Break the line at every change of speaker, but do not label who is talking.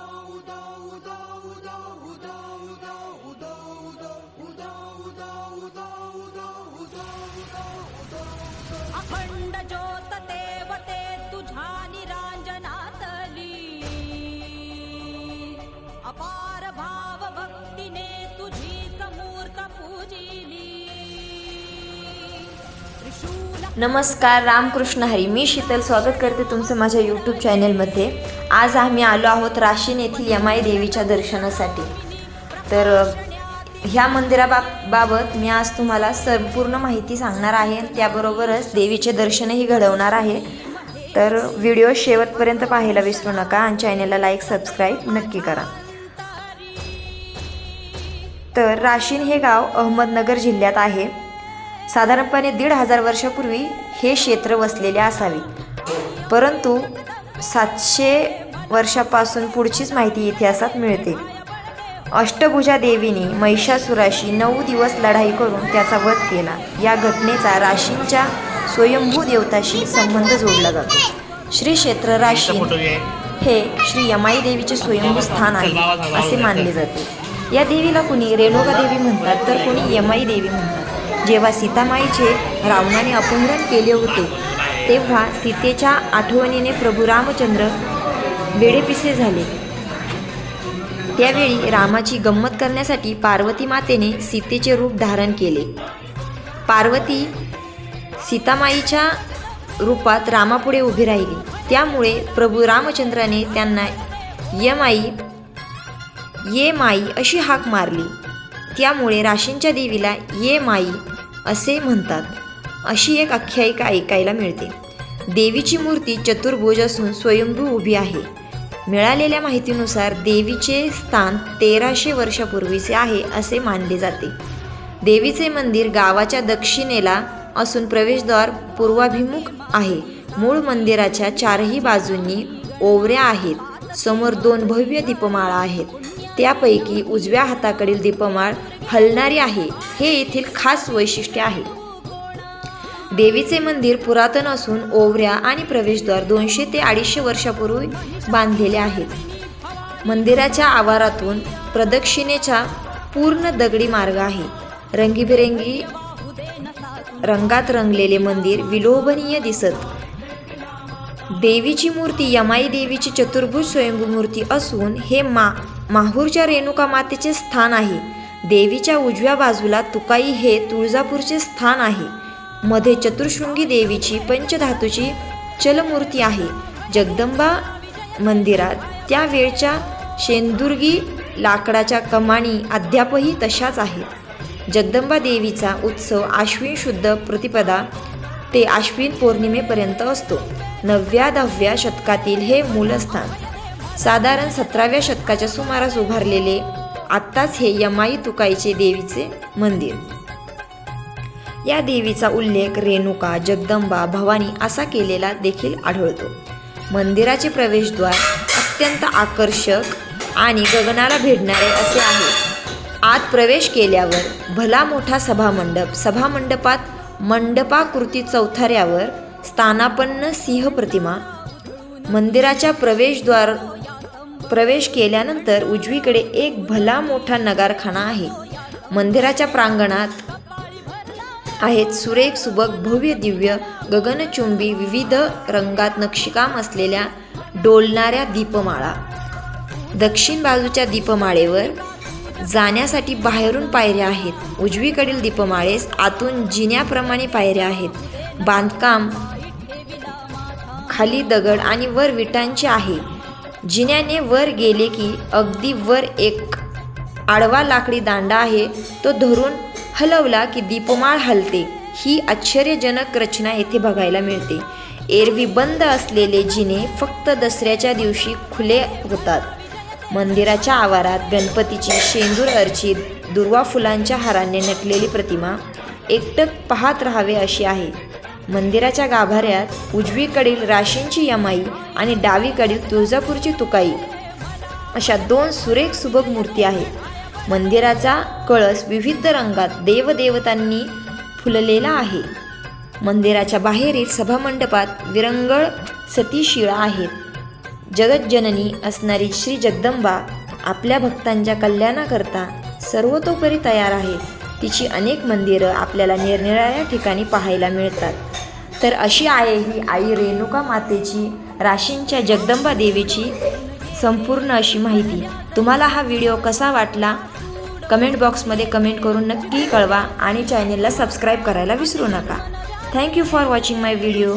刀刀舞
नमस्कार रामकृष्ण हरी. मी शीतल स्वागत करते तुमचं माझ्या यूट्यूब चॅनलमध्ये आज आम्ही आलो आहोत राशीन येथील यमाई देवीच्या दर्शनासाठी. तर ह्या मंदिराबा बाबत मी आज तुम्हाला संपूर्ण माहिती सांगणार आहे त्याबरोबरच देवीचे दर्शनही घडवणार आहे. तर व्हिडिओ शेवटपर्यंत पाहायला विसरू नका आणि चॅनलला लाईक सबस्क्राईब नक्की करा. तर राशीन हे गाव अहमदनगर जिल्ह्यात आहे. साधारणपणे दीड हजार वर्षापूर्वी हे क्षेत्र वसलेले असावे. परंतु सातशे वर्षापासून पुढचीच माहिती इतिहासात मिळते. अष्टभुजा देवीने महिषासुराशी नऊ दिवस लढाई करून त्याचा वध केला. या घटनेचा राशींच्या स्वयंभू देवताशी संबंध जोडला जातो. श्री क्षेत्र राशी हे श्री यमाई देवीचे स्वयंभू स्थान आहे असे मानले जाते. या देवीला कुणी रेणुका देवी म्हणतात तर कुणी यमाई देवी म्हणतात. जेव्हा सीतामाईचे रावणाने अपहरण केले होते तेव्हा सीतेच्या आठवणीने प्रभू रामचंद्र वेडेपिसे झाले. त्यावेळी रामाची गंमत करण्यासाठी पार्वती मातेने सीतेचे रूप धारण केले. पार्वती सीतामाईच्या रूपात रामापुढे उभी राहिली. त्यामुळे प्रभू रामचंद्राने त्यांना यमाई ये माई अशी हाक मारली. त्यामुळे राशींच्या देवीला ये माई असे म्हणतात. अशी एक आख्यायिका ऐकायला मिळते. देवीची मूर्ती चतुर्भुज असून स्वयंभू उभी आहे. मिळालेल्या माहितीनुसार देवीचे स्थान तेराशे वर्षापूर्वीचे आहे असे मानले जाते. देवीचे मंदिर गावाच्या दक्षिणेला असून प्रवेशद्वार पूर्वाभिमुख आहे. मूळ मंदिराच्या चारही बाजूंनी ओवऱ्या आहेत. समोर दोन भव्य दीपमाळा आहेत. त्यापैकी उजव्या हाताकडील दीपमाळ हलणारी आहे. हे येथील खास वैशिष्ट्य आहे. देवीचे मंदिर पुरातन असून ओवऱ्या आणि प्रवेशद्वार दोनशे ते अडीचशे वर्षापूर्वी बांधलेले आहेत. मंदिराच्या आवारातून प्रदक्षिणेचा पूर्ण दगडी मार्ग आहे. रंगीबेरंगी रंगात रंगलेले मंदिर विलोभनीय दिसत. देवीची मूर्ती यमाई देवीची चतुर्भुज स्वयंभू मूर्ती असून हे मा माहूरच्या रेणुका मातेचे स्थान आहे. देवीच्या उजव्या बाजूला तुकाई हे तुळजापूरचे स्थान आहे. मध्ये चतुर्शृंगी देवीची पंचधातूची चलमूर्ती आहे. जगदंबा मंदिरात त्यावेळच्या शेंदुर्गी लाकडाच्या कमानी अद्यापही तशाच आहेत. जगदंबा देवीचा उत्सव आश्विन शुद्ध प्रतिपदा ते आश्विन पौर्णिमेपर्यंत असतो. नवव्या दहाव्या शतकातील हे मूलस्थान साधारण सतराव्या शतकाच्या सुमारास उभारलेले आत्ताच हे यमाई तुकाईचे देवीचे मंदिर. या देवीचा उल्लेख रेणुका जगदंबा भवानी असा केलेला देखील आढळतो. मंदिराचे प्रवेशद्वार अत्यंत आकर्षक आणि गगनाला भेटणारे असे आहे. आत प्रवेश केल्यावर भला मोठा सभामंडप सभामंडपात मंडपाकृती चौथाऱ्यावर स्थानापन्न सिंह प्रतिमा मंदिराच्या प्रवेशद्वार प्रवेश केल्यानंतर उजवीकडे एक भला मोठा नगारखाना आहे. मंदिराच्या प्रांगणात आहेत सुरेख सुबक भव्य दिव्य गगनचुंबी विविध रंगात नक्षीकाम असलेल्या डोलणाऱ्या दीपमाळा. दक्षिण बाजूच्या दीपमाळेवर जाण्यासाठी बाहेरून पायऱ्या आहेत. उजवीकडील दीपमाळेस आतून जिन्याप्रमाणे पायऱ्या आहेत. बांधकाम खाली दगड आणि वर विटांचे आहे. जिन्याने वर गेले की अगदी वर एक आडवा लाकडी दांडा आहे तो धरून हलवला की दीपमाळ हलते. ही आश्चर्यजनक रचना येथे बघायला मिळते. एरवी बंद असलेले जिने फक्त दसऱ्याच्या दिवशी खुले होतात. मंदिराच्या आवारात गणपतीची शेंदूर अर्चित दुर्वा फुलांच्या हाराने नटलेली प्रतिमा एकटक पाहत राहावे अशी आहे. मंदिराच्या गाभाऱ्यात उजवीकडील राशींची यमाई आणि डावीकडील तुळजापूरची तुकाई. अशा दोन सुरेख सुबक मूर्ती आहेत. मंदिराचा कळस विविध रंगात देवदेवतांनी फुललेला आहे. मंदिराच्या बाहेरील सभामंडपात विरंगळ सतीशिळा आहेत. जगज्जननी असणारी श्री जगदंबा आपल्या भक्तांच्या कल्याणाकरता सर्वतोपरी तयार आहे तिची अनेक मंदिरं आपल्याला निरनिराळ्या ठिकाणी पाहायला मिळतात. तर अशी आहे ही आई रेणुका मातेची राशींच्या जगदंबा देवीची संपूर्ण अशी माहिती. तुम्हाला हा व्हिडिओ कसा वाटला? कमेंट बॉक्समध्ये कमेंट करून नक्की कळवा आणि चॅनेलला सबस्क्राईब करायला विसरू नका. Thank you for watching my video